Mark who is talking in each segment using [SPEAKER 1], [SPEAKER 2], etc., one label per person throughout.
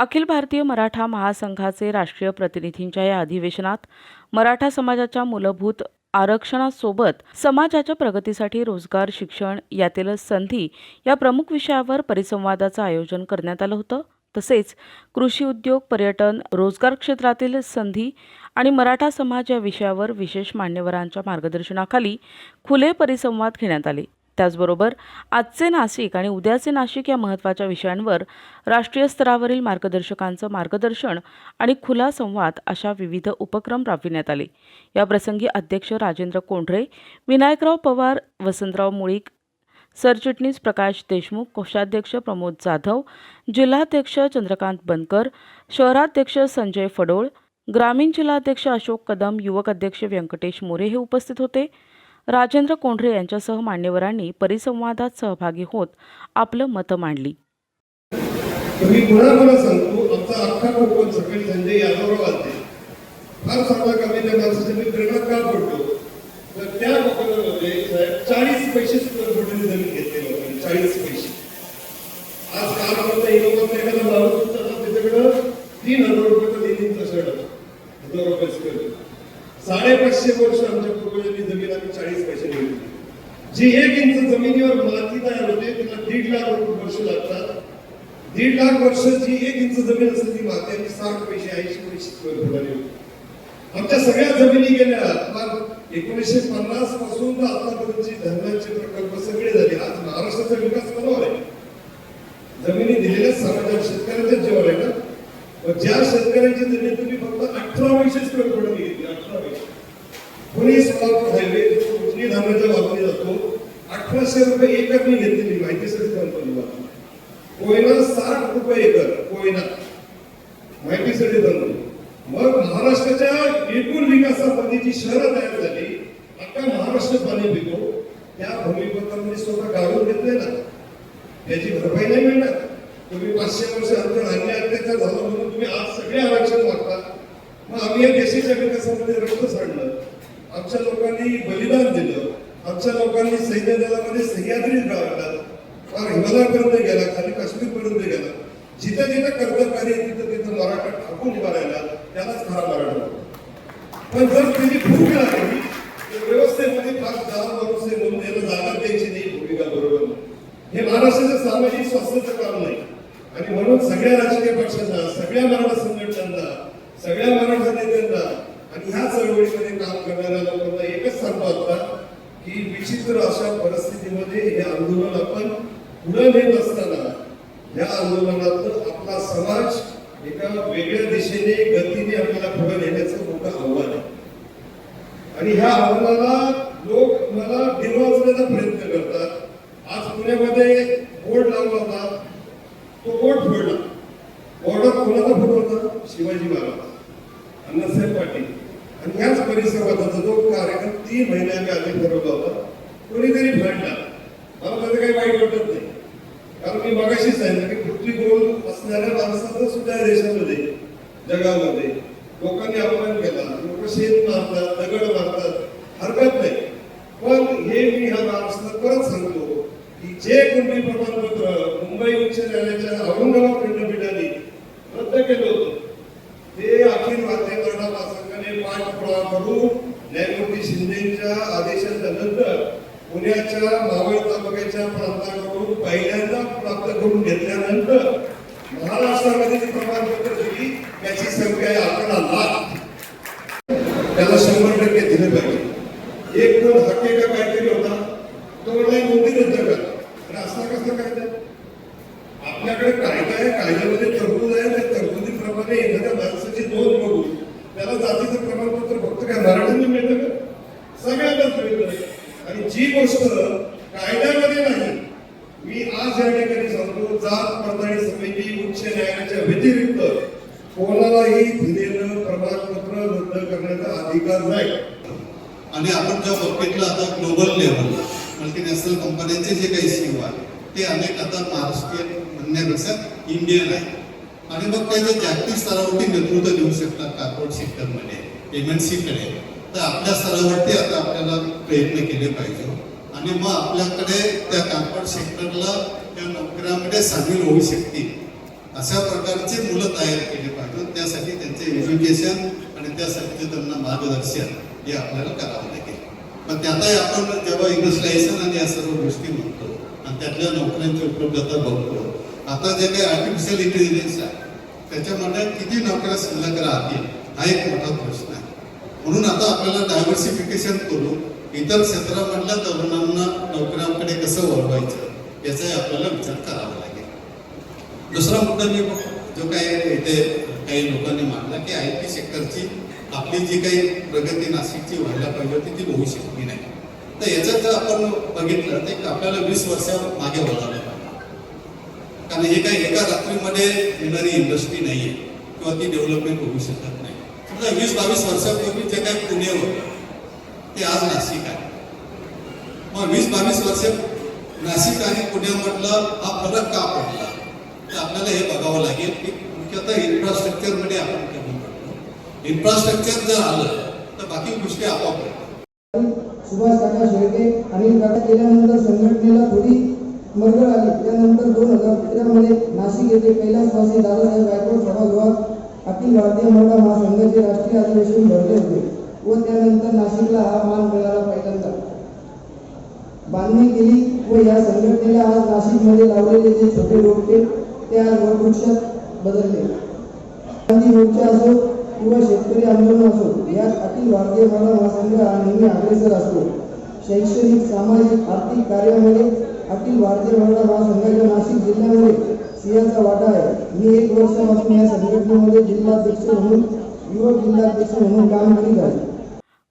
[SPEAKER 1] अखिल भारतीय मराठा महासंघाचे राष्ट्रीय प्रतिनिधींच्या या अधिवेशनात मराठा समाजाच्या मूलभूत आरक्षणासोबत समाजाच्या प्रगतीसाठी रोजगार शिक्षण यातील संधी या प्रमुख विषयावर परिसंवादाचं आयोजन करण्यात आलं होतं. तसेच कृषी उद्योग पर्यटन रोजगार क्षेत्रातील संधी आणि मराठा समाज या विषयावर विशेष मान्यवरांच्या मार्गदर्शनाखाली खुले परिसंवाद घेण्यात आले. त्याचबरोबर आजचे नाशिक आणि उद्याचे नाशिक या महत्त्वाच्या विषयांवर राष्ट्रीय स्तरावरील मार्गदर्शकांचं मार्गदर्शन आणि खुला संवाद अशा विविध उपक्रम राबविण्यात आले. याप्रसंगी अध्यक्ष राजेंद्र कोंढरे विनायकराव पवार वसंतराव मुळीक सरचिटणीस प्रकाश देशमुख कोषाध्यक्ष प्रमोद जाधव जिल्हाध्यक्ष चंद्रकांत बनकर शहराध्यक्ष संजय फडोळ ग्रामीण जिल्हाध्यक्ष अशोक कदम युवक अध्यक्ष व्यंकटेश मोरे हे उपस्थित होते. राजेंद्र कोंढरे यांच्यासह मान्यवरांनी परिसंवादात सहभागी होत आपलं मतं मांडली.
[SPEAKER 2] मी पुन्हा पुन्हा सांगतो? आमचा अख्खा कोकण सकाळी संजय यादवराव आलते फार चांगला कमी त्या माणसाचे मी प्रेरणा का पडतो तर त्या कोकणामध्ये चाळीस पैसे स्क्वेअर फुटाची जमीन घेतली लोकांनी चाळीस पैसे. आज काल म्हणता इनोवाचा एखादा माणूस होता तर त्याच्याकडं तीन हजार रुपयाचा लिहिणीचा शर्ट होता हजार रुपये स्क्वेअर. साडेपाचशे वर्ष आमच्या चाळीस पैसे घेतली जी एक इंच जमिनीवर माती तयार होते तिला दीड लाख वर्ष लागतात. दीड लाख वर्ष जी एक इंच जमीन असते ती माती आणि साठ पैसे ऐंशी पैसे स्क्वेअर फुटाने होती. आमच्या सगळ्या जमिनी गेल्या. एकोणीसशे पन्नासपासून तर आतापर्यंतचे धरणांचे प्रकल्प सगळे झाले. आज महाराष्ट्राचा विकास कोणावर आहे. जमिनी दिलेल्या समाजाच्या शेतकऱ्यांच्याच जीवावर आहे ना? ज्या शेतकऱ्यांची जमीन तुम्ही फक्त अठरा पैसे स्क्वेअर फुटाने घेतली अठरा पैसे पुणे सोलापूर हायवे जो उजनी धान्याच्या वापरला जातो पंधराशे रुपये एकरनी घेतलेली माहिती सगळी कंपनी कोयना साठ रुपये एकर कोयना. माहिती सगळी कंपनी मग महाराष्ट्राच्या एकूण विकासामध्ये शहरं तयार झाली. अख्खा महाराष्ट्र पाणी पितो. त्या भूमिपत्रामध्ये स्वतः काढून घेतले ना. त्याची भरपाई नाही मिळणार. तुम्ही पाचशे वर्ष अंतर अन्य अत्याचार झाला म्हणून तुम्ही आज सगळे आरक्षण मागता. मग आम्ही या देशाच्या विकासामध्ये रक्त सांडलं. आमच्या लोक आमच्या लोकांनी सैन्य दलामध्ये सह्याद्रीत गावला फार हिमालयापर्यंत गेला खाली काश्मीरपर्यंत गेला. जिथं जिथं कर्तव्य तिथं तिथं मराठा ठाकून उभा त्यालाच खरा मराठा पण जर त्याची भूक लागली तर व्यवस्थेमध्ये फार दहा माणूस आहे म्हणून त्याला जागा द्यायची नाही भूमिका बरोबर हे महाराष्ट्राचं सामाजिक स्वास्थ्याचं काम नाही. आणि म्हणून सगळ्या राजकीय पक्षांना सगळ्या मराठा संघटनांना सगळ्या मराठा नेत्यांना आणि ह्या चळवळीमध्ये काम करणाऱ्या लोकांना की विचित्र अशा परिस्थितीमध्ये हे आंदोलन आपण पुढे नेत असताना या आंदोलनातून आपला समाज एका वेगळ्या दिशेने गतीने आपल्याला पुढे नेण्याचं मोठं आव्हान आहे. आणि ह्या आव्हानाला लोक मला डिवचण्याचा प्रयत्न करतात. आज पुण्यामध्ये बोर्ड लावला होता. तो बोर्ड फोडला. बोर्डात कोणाचा फोटो होता? शिवाजी महाराज. अण्णासाहेब पाटील. आणि ह्याच परिसराचा जो कार्यक्रम तीन महिने आधी ठरवला होता कोणीतरी फाडला मला त्याचं काही वाईट वाटत नाही. कारण मी मगाशी सांगितलं की पृथ्वी असणाऱ्या माणसाचं सुद्धा या देशामध्ये जगामध्ये लोकांनी अपमान केला लोक शेत मारतात दगड मारतात हरकत नाही. पण हे मी ह्या महाराष्ट्रात परत सांगतो की जे कुणबी प्रमाणपत्र मुंबई उच्च न्यायालयाच्या औरंगाबाद खंडपीठाने रद्द केलं होतं un, कोणालाही दिलेलं प्रमाणपत्र रद्द करण्याचा अधिकार नाही.
[SPEAKER 3] आणि आपण ज्या बघितलं आता ग्लोबल लेवल मल्टीनॅशनल कंपन्यांचे जे काही सीओ आहे ते अनेक आता महाराष्ट्रीयन म्हणण्यापेक्षा इंडियन आहे आणि मग ते जागतिक स्तरावरती नेतृत्व देऊ शकतात कॉर्पोरेट सेक्टरमध्ये एमएनसीकडे तर आपल्या स्तरावरती आता आपल्याला प्रयत्न केले पाहिजे. आणि मग आपल्याकडे त्या कॉर्पोरेट सेक्टरला त्या नोकऱ्यामध्ये सामील होऊ शकतील. अशा प्रकारचे मुलं तयार केले पाहिजे त्यासाठी त्यांचे एज्युकेशन आणि त्यासाठी त्यांना मार्गदर्शन हे आपल्याला करावं लागेल. पण त्यातही आपण जेव्हा इंडस्ट्रियलायझेशन आणि या सर्व गोष्टी म्हणतो आणि त्यातल्या नोकऱ्यांची उपलब्धता बघतो आता जे काही आर्टिफिशियल इंटेलिजन्स आहे त्याच्यामध्ये किती नोकऱ्या शिल्लक राहतील हा एक मोठा प्रश्न आहे. म्हणून आता आपल्याला डायव्हर्सिफिकेशन करून इतर क्षेत्रामधल्या तरुणांना नोकऱ्यांकडे कसं वळवायचं याचाही आपल्याला विचार करावा लागेल. दुसरा मुद्दा मी जो काही इथे काही लोकांनी मांडला की आय टी सेक्टरची आपली जी काही प्रगती नाशिकची व्हायला पाहिजे होती ती होऊ शकली नाही. तर याच्यात जर आपण बघितलं तर आपल्याला वीस वर्षा मागे वळावं कारण हे काही एका रात्रीमध्ये येणारी इंडस्ट्री नाही आहे किंवा ती डेव्हलपमेंट होऊ शकत नाही. समजा वीस बावीस वर्षापूर्वी जे काही पुणे होतं ते आज नाशिक आहे. मग वीस बावीस वर्ष नाशिक आणि पुण्यामधलं हा फरक का पडला? तर आपल्याला हे बघावं लागेल की मुख्यतः इन्फ्रास्ट्रक्चरमध्ये आपण कमी पडतो इन्फ्रास्ट्रक्चर जर आलं तर बाकी गोष्टी आपोआप
[SPEAKER 4] सुभाष काका शेळके आणि काका केल्यानंतर संघटनेला थोडी मरगळ आली. त्यानंतर दोन हजार तेरामध्ये नाशिक येथे कैलासवासी दादासाहेब गायकवाड सभागृहात अखिल भारतीय महिला महासंघाचे राष्ट्रीय अधिवेशन भरले होते व त्यानंतर नाशिकला हा मान मिळाला पहिल्यांदा. बांधणी केली व या संघटनेला आज नाशिकमध्ये लावलेले जे छोटे रोपटे त्या आज वटवृक्षात बदलले गांधी मोर्चा असो किंवा शेतकरी आंदोलन असो यात अखिल भारतीय महिला महासंघ हा नेहमी अग्रेसर असतो. शैक्षणिक सामाजिक आर्थिक कार्यामध्ये अखिल भारतीय महिला महासंघाच्या नाशिक जिल्ह्यामध्ये सिंहाचा वाटा आहे. मी एक वर्षापासून या संघटनेमध्ये जिल्हाध्यक्ष म्हणून युवक जिल्हाध्यक्ष म्हणून काम करीत आहे.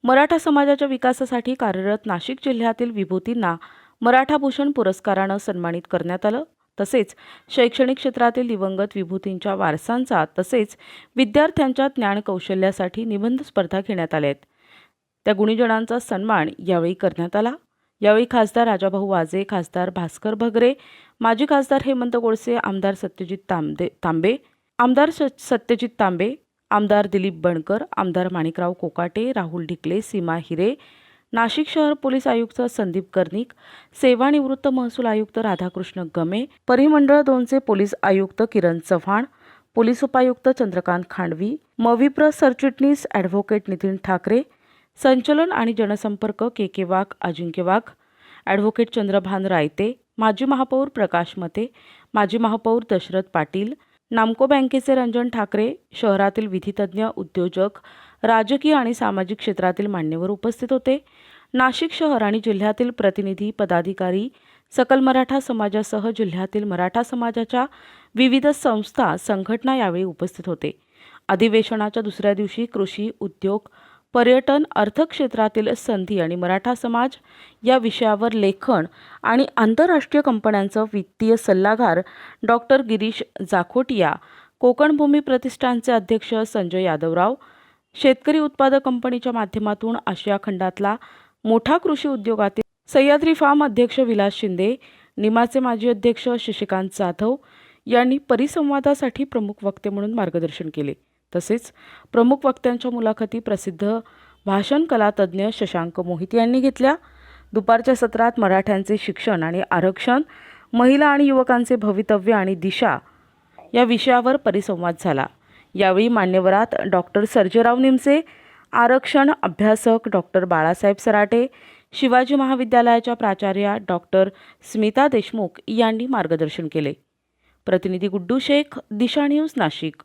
[SPEAKER 1] मराठा समाजाच्या विकासासाठी कार्यरत नाशिक जिल्ह्यातील विभूतींना मराठा भूषण पुरस्कारानं सन्मानित करण्यात आलं. तसेच शैक्षणिक क्षेत्रातील दिवंगत विभूतींच्या वारसांचा तसेच विद्यार्थ्यांच्या ज्ञान कौशल्यासाठी निबंध स्पर्धा घेण्यात आल्या आहेत. त्या गुणीजनांचा सन्मान यावेळी करण्यात आला. यावेळी खासदार राजाभाऊ वाजे खासदार भास्कर भगरे माजी खासदार हेमंत गोडसे आमदार सत्यजित तांबे तांबे आमदार स- सत्यजित तांबे आमदार दिलीप बणकर आमदार माणिकराव कोकाटे राहुल ढिकले सीमा हिरे नाशिक शहर पोलीस आयुक्त संदीप कर्णिक सेवानिवृत्त महसूल आयुक्त राधाकृष्ण गमे परिमंडळ दोनचे पोलीस आयुक्त किरण चव्हाण पोलीस उपायुक्त चंद्रकांत खांडवी मविप्र सरचिटणीस ॲडव्होकेट नितीन ठाकरे संचलन आणि जनसंपर्क K K Wagh Ajinkya Wagh advocate Chandrabhan Raite माजी महापौर प्रकाश मते माजी महापौर दशरथ पाटील नामको बँकेचे रंजन ठाकरे शहरातील विधितज्ञ उद्योजक राजकीय आणि सामाजिक क्षेत्रातील मान्यवर उपस्थित होते. नाशिक शहर आणि जिल्ह्यातील प्रतिनिधी पदाधिकारी सकल मराठा समाजासह जिल्ह्यातील मराठा समाजाच्या विविध संस्था संघटना यावेळी उपस्थित होते. अधिवेशनाच्या दुसऱ्या दिवशी कृषी उद्योग पर्यटन अर्थक्षेत्रातील संधी आणि मराठा समाज या विषयावर लेखन आणि आंतरराष्ट्रीय कंपन्यांचं वित्तीय सल्लागार डॉक्टर गिरीश जाखोटिया कोकण भूमी प्रतिष्ठानचे अध्यक्ष संजय यादवराव शेतकरी उत्पादक कंपनीच्या माध्यमातून आशिया खंडातला मोठा कृषी उद्योगातील सह्याद्री फार्म अध्यक्ष विलास शिंदे निमाचे माजी अध्यक्ष शशिकांत जाधव यांनी परिसंवादासाठी प्रमुख वक्ते म्हणून मार्गदर्शन केले. तसेच प्रमुख वक्त्यांच्या मुलाखती प्रसिद्ध भाषण कलातज्ज्ञ शशांक मोहित यांनी घेतल्या. दुपारच्या सत्रात मराठ्यांचे शिक्षण आणि आरक्षण महिला आणि युवकांचे भवितव्य आणि दिशा या विषयावर परिसंवाद झाला. यावेळी मान्यवरात डॉक्टर सर्जेराव निमसे आरक्षण अभ्यासक डॉक्टर बाळासाहेब सराटे शिवाजी महाविद्यालयाच्या प्राचार्या डॉक्टर स्मिता देशमुख यांनी मार्गदर्शन केले. प्रतिनिधी गुड्डू शेख दिशा न्यूज नाशिक.